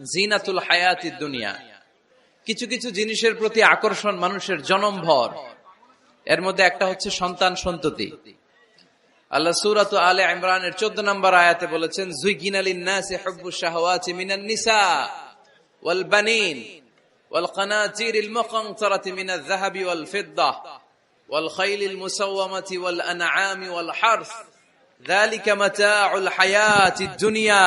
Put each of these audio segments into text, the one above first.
জিনাতুল হায়াতি দুনিয়া কিছু কিছু জিনিসের প্রতি আকর্ষণ মানুষের জনমভর এর মধ্যে একটা হচ্ছে সন্তান সন্ততি আল্লাহ সুরাত আলে ইমরানের চোদ্দ নম্বর আয়াতে বলেছেন জুইকিন আলিন নাসি হুব্বু শাহওয়াতি মিনান নিসা ওয়াল বানিন ওয়াল কানাতির আল মুকানতারাতি মিন আয-যাহাব ওয়াল ফিদ্দা ওয়াল খাইল আল মুসাওয়ামাতি ওয়াল আনআামি ওয়াল হারস ذلك متاع الحياة الدنيا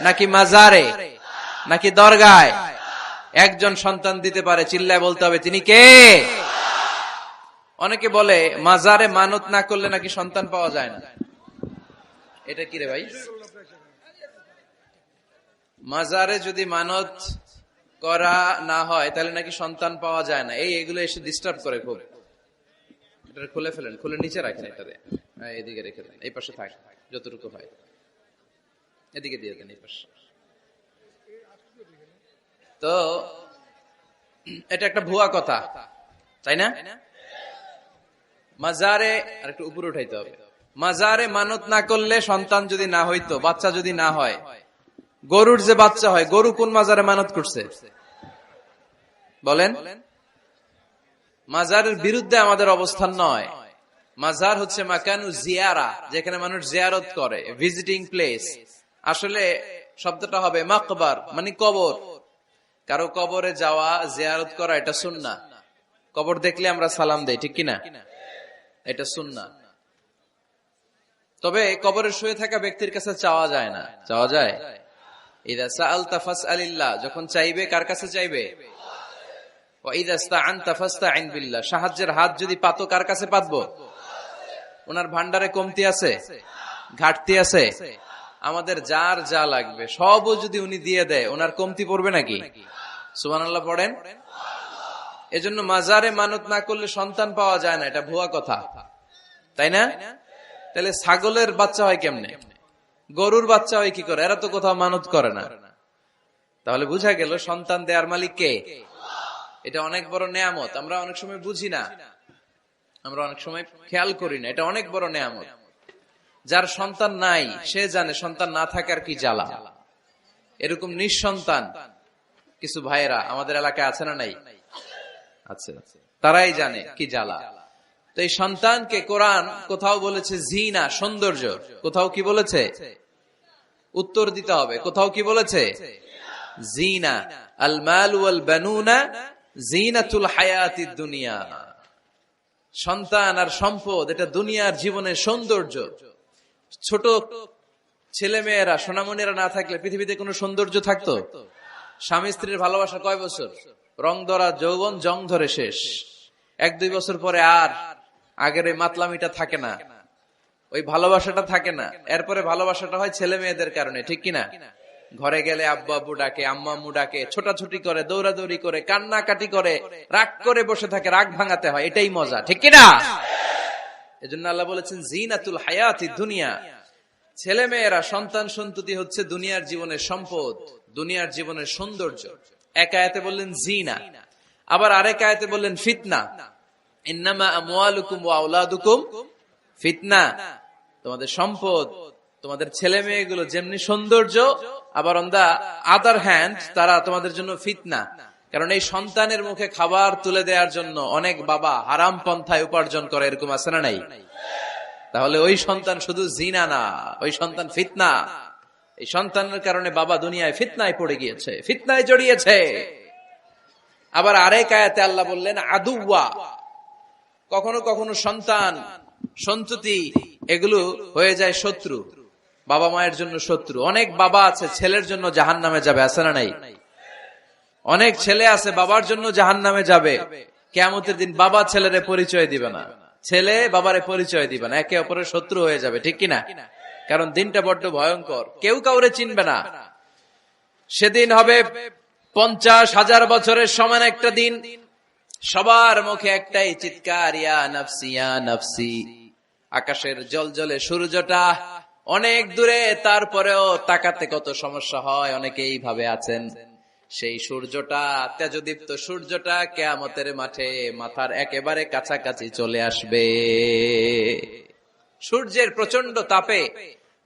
নাকি মাজারে? নাকি দরগায়? একজন সন্তান দিতে পারে চিল্লায় বলতে হবে তিনি কে? অনেকে বলে মাজারে মানত না করলে নাকি সন্তান পাওয়া যায় না। এটা কি রে ভাই? মাজারে যদি মানত করা না হয় তাহলে নাকি সন্তান পাওয়া যায় না। এই এগুলো এসে ডিস্টার্ব করে খুব। এটা খুলে ফেলেন খুলে নিচে রাখেন এটাতে হ্যাঁ, এদিকে রেখে দেন এই পাশে থাক যতটুকু হয়। এদিকে দিয়ে দেন, এই পাশে। তো, এটা একটা ভুয়া কথা, তাই না? মাজারে আর একটু উপরে উঠাইতে হবে। মাজারে মানত না করলে সন্তান যদি না হইতো, বাচ্চা যদি না হয়, গরুর যে বাচ্চা হয়, গরু কোন মাজারে মানত করছে? বলেন। মাজারের বিরুদ্ধে আমাদের অবস্থান নয়। মাজার হচ্ছে মাকানু জিয়ারা, যেখানে মানুষ জিয়ারত করে ভিজিটিং প্লেস আসলে শব্দটা হবে মাকবার মানে কবর। কারও কবরে যাওয়া, জিয়ারত করা, এটা সুন্না কবর দেখলে আমরা সালাম দেই, ঠিক কিনা? এটা সুন্না তবে কবরে শুয়ে থাকা ব্যক্তির কাছে চাওয়া যায় না। চাওয়া যায়? যখন চাইবে, কার কাছে চাইবে? সাহায্যের হাত যদি পাতো, কার কাছে পাতবো? ওনার ভান্ডারে কমতি আছে? ঘাটতি আছে? আমাদের যার যা লাগবে, সবও যদি উনি দিয়ে দেয়, ওনার কমতি পড়বে নাকি? সুবহানাল্লাহ পড়েন? এজন্য মাজারে মানত না করলে সন্তান পাওয়া যায় না, এটা ভুয়া কথা। তাই না? তাহলে ছাগলের বাচ্চা হয় কেমনে? গরুর বাচ্চা হয় কি করে? এরা তো কোথাও মানত করে না। তাহলে বুঝা গেল সন্তান দেয়ার মালিক কে? এটা অনেক বড় নেয়ামত, আমরা অনেক সময় বুঝি না। আমরা অনেক সময় খেয়াল করি না, এটা অনেক বড় নেয়ামত। যার সন্তান নাই সে জানে সন্তান না থাকার কি জ্বালা। এরকম নিঃসন্তান কিছু ভাইয়েরা আমাদের এলাকায় আছে না নাই? আছে। তারাই জানে কি জ্বালা। তো এই সন্তানকে কোরআন কোথাও বলেছে জিনা সৌন্দর্য। কোথাও কি বলেছে? উত্তর দিতে হবে। কোথাও কি বলেছে? জিনা। আল মাল ওয়াল বানুনা জিনাতুল হায়াতিদ দুনিয়া। সন্তান আর সম্পদ এটা দুনিয়ার জীবনের সৌন্দর্য। ছোট ছেলে মেয়েরা, সোনামণিরা না থাকলে পৃথিবীতে কোনো সৌন্দর্য থাকতো? স্বামী স্ত্রীর ভালোবাসা কয় বছর? রং ধরা, যৌবন, জং ধরে শেষ। এক দুই বছর পরে আর আগের ওই মাতলামিটা থাকে না। ওই ভালোবাসাটা থাকে না। এরপরে ভালোবাসাটা হয় ছেলে মেয়েদের কারণে, ঠিক কিনা? ঘরে গেলে আব্বু আব্বু ডাকে, আম্মা আম্মু ডাকে, ছোটাছুটি করে, দৌড়াদৌড়ি করে, কান্নাকাটি করে, রাগ করে বসে থাকে, রাগ ভাঙাতে হয়, এটাই মজা, ঠিক কিনা? এজন্য আল্লাহ বলেছেন, জিনাতুল হায়াতি দুনিয়া। ছেলে মেয়েরা সন্তান সন্ততি হচ্ছে দুনিয়ার জীবনের সম্পদ, দুনিয়ার জীবনের সৌন্দর্য। এক আয়াতে বললেন, জিনা। আবার আরেক আয়াতে বললেন, ফিতনা। ইন্নামা আমওয়ালুকুম ওয়া আওলাদুকুম ফিতনা। তোমাদের সম্পদ, তোমাদের ছেলে মেয়েগুলো যেমনি সৌন্দর্য, আবার অন দা আদার হ্যান্ড, তারা তোমাদের জন্য ফিতনা। কারণ এই সন্তানের মুখে খাবার তুলে দেওয়ার জন্য অনেক বাবা হারাম পন্থায় উপার্জন করে, এরকম আছে না নাই? তাহলে ওই সন্তান শুধু জিনা না, ওই সন্তান ফিতনা। এই সন্তানের কারণে বাবা দুনিয়ায় ফিতনায় পড়ে গিয়েছে, ফিতনায় জড়িয়েছে। আবার আরেক আয়াতে আল্লাহ বললেন আদুয়া কখনো কখনো সন্তান সন্ততি, এগুলো হয়ে যায় শত্রু, বাবা মায়ের জন্য শত্রু। অনেক বাবা আছে, ছেলের জন্য জাহান নামে যাবে, আছে না নাই? অনেক ছেলে আছে, বাবার জন্য জাহান নামে যাবে। কেমতের দিন বাবা ছেলেরে পরিচয় দিবে না। ছেলে বাবারে পরিচয় দিবে না। একে অপরের শত্রু হয়ে যাবে, ঠিক কিনা? কারণ দিনটা বড্ড ভয়ঙ্কর। কেউ কাউরে চিনবে না। সেদিন হবে পঞ্চাশ হাজার বছরের সমান একটা দিন। সবার মুখে একটাই চিৎকার আকাশের জল জলে সূর্যটা অনেক দূরে, তারপরেও তাকাতে কত সমস্যা হয় অনেকে এইভাবে আছেন। সেই সূর্যটা, তেজদীপ্ত সূর্যটা কেয়ামতের মাঠে মাথার একেবারে কাছাকাছি চলে আসবে। সূর্যের প্রচণ্ড তাপে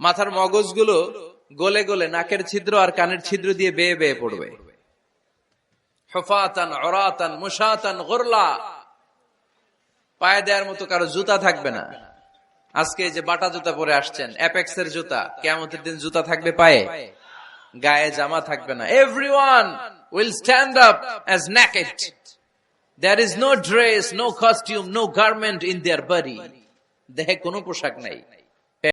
মাথার মগজগুলো গলে গলে নাকের ছিদ্র আর কানের ছিদ্র দিয়ে বেয়ে বেয়ে পড়বে। হফাতান অরাতান মুসাতান গোরলা। পায়ে দেওয়ার মতো কারও জুতা থাকবে না। আজকে যে বাটা জুতা পরে আসছেন অ্যাপেক্স এর জুতা কেমতের দিন জুতা থাকবে পায়ে। গায়ে জামা থাকবে না। Every one will stand up as naked there is no dress no costume no garment in their body দেহে কোনো পোশাক নাই।